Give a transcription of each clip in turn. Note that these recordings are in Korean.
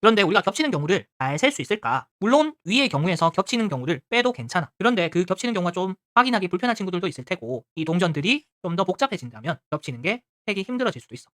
그런데 우리가 겹치는 경우를 잘 셀 수 있을까? 물론 위의 경우에서 겹치는 경우를 빼도 괜찮아. 그런데 그 겹치는 경우가 좀 확인하기 불편한 친구들도 있을 테고 이 동전들이 좀 더 복잡해진다면 겹치는 게 세기 힘들어질 수도 있어.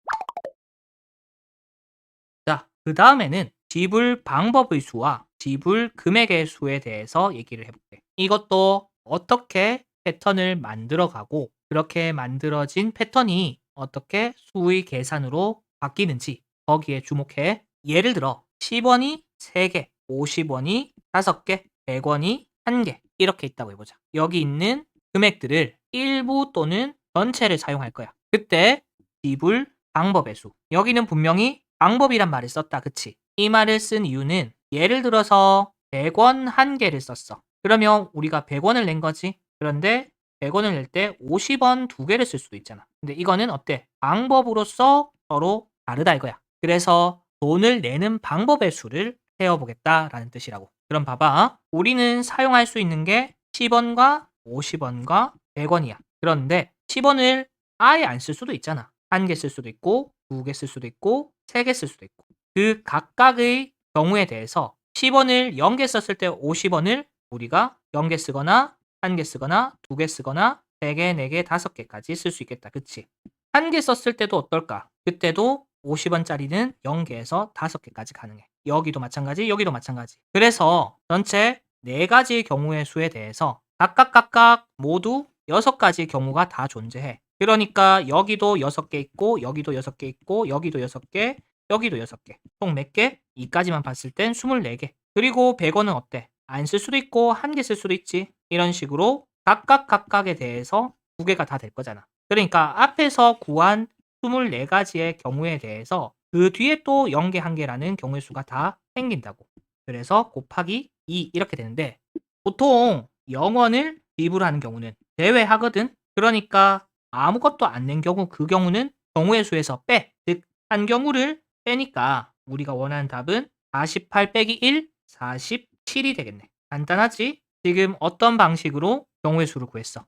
자, 그 다음에는 지불 방법의 수와 지불 금액의 수에 대해서 얘기를 해볼게. 이것도 어떻게 패턴을 만들어가고 그렇게 만들어진 패턴이 어떻게 수의 계산으로 바뀌는지 거기에 주목해. 예를 들어 10원이 3개, 50원이 5개, 100원이 1개 이렇게 있다고 해보자. 여기 있는 금액들을 일부 또는 전체를 사용할 거야. 그때 지불 방법의 수. 여기는 분명히 방법이란 말을 썼다. 그치? 이 말을 쓴 이유는 예를 들어서 100원 한 개를 썼어. 그러면 우리가 100원을 낸 거지. 그런데 100원을 낼 때 50원 두 개를 쓸 수도 있잖아. 근데 이거는 어때? 방법으로서 서로 다르다 이거야. 그래서 돈을 내는 방법의 수를 세어보겠다라는 뜻이라고. 그럼 봐봐. 우리는 사용할 수 있는 게 10원과 50원과 100원이야. 그런데 10원을 아예 안 쓸 수도 있잖아. 한 개 쓸 수도 있고, 두 개 쓸 수도 있고, 세 개 쓸 수도 있고. 그 각각의 경우에 대해서 10원을 0개 썼을 때 50원을 우리가 0개 쓰거나, 한 개 쓰거나, 두 개 쓰거나, 세 개, 네 개, 다섯 개까지 쓸 수 있겠다. 그치? 한 개 썼을 때도 어떨까? 그때도 50원짜리는 0개에서 5개까지 가능해. 여기도 마찬가지, 여기도 마찬가지. 그래서 전체 4가지의 경우의 수에 대해서 각각 각각 모두 6가지의 경우가 다 존재해. 그러니까 여기도 6개 있고, 여기도 6개 있고, 여기도 6개, 여기도 6개. 총 몇 개? 이까지만 봤을 땐 24개. 그리고 100원은 어때? 안 쓸 수도 있고, 한 개 쓸 수도 있지. 이런 식으로 각각 각각에 대해서 두 개가 다 될 거잖아. 그러니까 앞에서 구한 24가지의 경우에 대해서 그 뒤에 또 0개, 1개라는 경우의 수가 다 생긴다고. 그래서 곱하기 2 이렇게 되는데 보통 0원을 지불하는 경우는 제외하거든. 그러니까 아무것도 안 낸 경우 그 경우는 경우의 수에서 빼. 즉, 한 경우를 빼니까 우리가 원하는 답은 48 빼기 1, 47이 되겠네. 간단하지? 지금 어떤 방식으로 경우의 수를 구했어?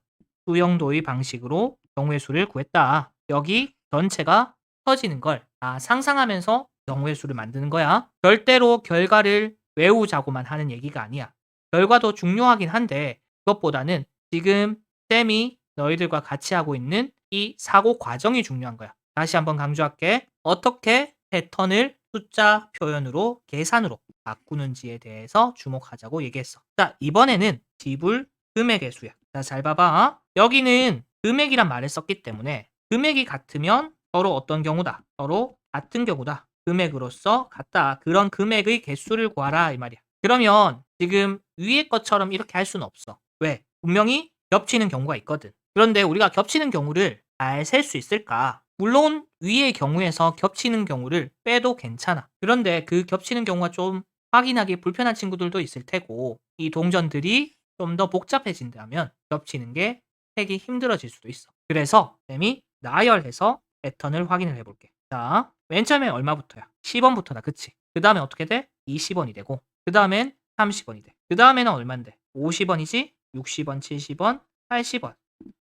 수영도의 방식으로 경우의 수를 구했다. 여기 전체가 터지는 걸 다 상상하면서 경우의 수를 만드는 거야. 절대로 결과를 외우자고만 하는 얘기가 아니야. 결과도 중요하긴 한데 그것보다는 지금 쌤이 너희들과 같이 하고 있는 이 사고 과정이 중요한 거야. 다시 한번 강조할게. 어떻게 패턴을 숫자 표현으로 계산으로 바꾸는지에 대해서 주목하자고 얘기했어. 자, 이번에는 지불 금액의 수야. 자, 잘 봐봐. 여기는 금액이란 말을 썼기 때문에 금액이 같으면 서로 어떤 경우다? 서로 같은 경우다. 금액으로서 같다. 그런 금액의 개수를 구하라 이 말이야. 그러면 지금 위의 것처럼 이렇게 할 수는 없어. 왜? 분명히 겹치는 경우가 있거든. 그런데 우리가 겹치는 경우를 잘 셀 수 있을까? 물론 위의 경우에서 겹치는 경우를 빼도 괜찮아. 그런데 그 겹치는 경우가 좀 확인하기 불편한 친구들도 있을 테고 이 동전들이 좀 더 복잡해진다면 겹치는 게 색이 힘들어질 수도 있어. 그래서 쌤이 나열해서 패턴을 확인을 해볼게. 자, 맨 처음에 얼마부터야? 10원부터다. 그치? 그 다음에 어떻게 돼? 20원이 되고 그 다음엔 30원이 돼. 그 다음에는 얼만데? 50원이지? 60원, 70원, 80원.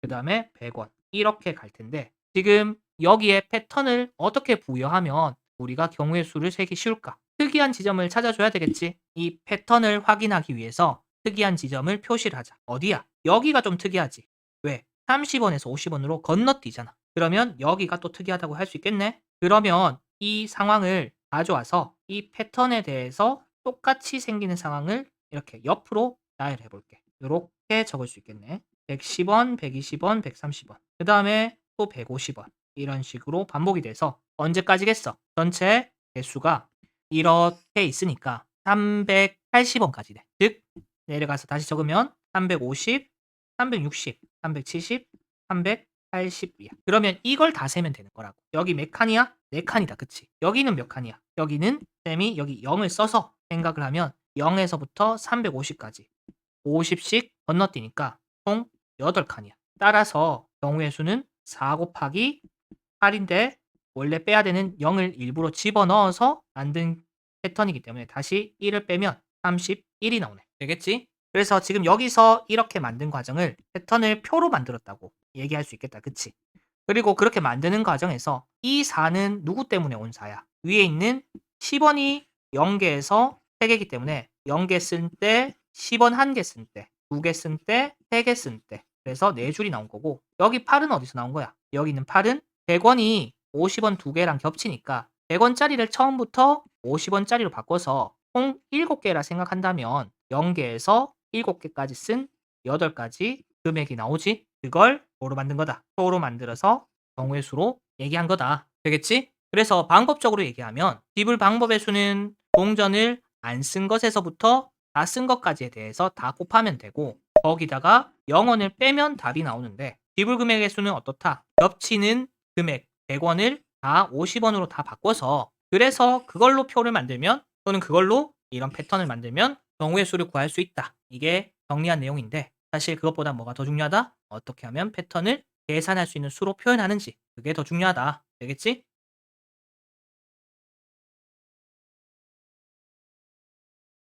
그 다음에 100원. 이렇게 갈 텐데 지금 여기에 패턴을 어떻게 부여하면 우리가 경우의 수를 세기 쉬울까? 특이한 지점을 찾아줘야 되겠지. 이 패턴을 확인하기 위해서 특이한 지점을 표시를 하자. 어디야? 여기가 좀 특이하지. 왜? 30원에서 50원으로 건너뛰잖아. 그러면 여기가 또 특이하다고 할 수 있겠네? 그러면 이 상황을 가져와서 이 패턴에 대해서 똑같이 생기는 상황을 이렇게 옆으로 나열해 볼게. 이렇게 적을 수 있겠네. 110원, 120원, 130원. 그 다음에 또 150원. 이런 식으로 반복이 돼서 언제까지겠어? 전체 개수가 이렇게 있으니까 380원까지 돼. 즉 내려가서 다시 적으면 350, 360, 370, 380이야. 그러면 이걸 다 세면 되는 거라고. 여기 몇 칸이야? 네 칸이다. 그치? 여기는 몇 칸이야? 여기는 쌤이 여기 0을 써서 생각을 하면 0에서부터 350까지 50씩 건너뛰니까 총 8칸이야. 따라서 경우의 수는 4 곱하기 8인데 원래 빼야 되는 0을 일부러 집어넣어서 만든 패턴이기 때문에 다시 1을 빼면 31이 나오네. 되겠지? 그래서 지금 여기서 이렇게 만든 과정을 패턴을 표로 만들었다고 얘기할 수 있겠다. 그치? 그리고 그렇게 만드는 과정에서 이 4는 누구 때문에 온 4야? 위에 있는 10원이 0개에서 3개이기 때문에 0개 쓴 때, 10원 1개 쓴 때, 2개 쓴 때, 3개 쓴 때. 그래서 4줄이 나온 거고 여기 8은 어디서 나온 거야? 여기 있는 8은 100원이 50원 2개랑 겹치니까 100원짜리를 처음부터 50원짜리로 바꿔서 총 7개라 생각한다면 0개에서 7개까지 쓴 8가지 금액이 나오지? 그걸 뭐로 만든 거다? 표로 만들어서 경우의 수로 얘기한 거다. 되겠지? 그래서 방법적으로 얘기하면 지불 방법의 수는 동전을 안 쓴 것에서부터 다 쓴 것까지에 대해서 다 곱하면 되고 거기다가 0원을 빼면 답이 나오는데 지불 금액의 수는 어떻다? 겹치는 금액 100원을 다 50원으로 다 바꿔서 그래서 그걸로 표를 만들면 또는 그걸로 이런 패턴을 만들면 경우의 수를 구할 수 있다. 이게 정리한 내용인데 사실 그것보다 뭐가 더 중요하다? 어떻게 하면 패턴을 계산할 수 있는 수로 표현하는지 그게 더 중요하다. 되겠지?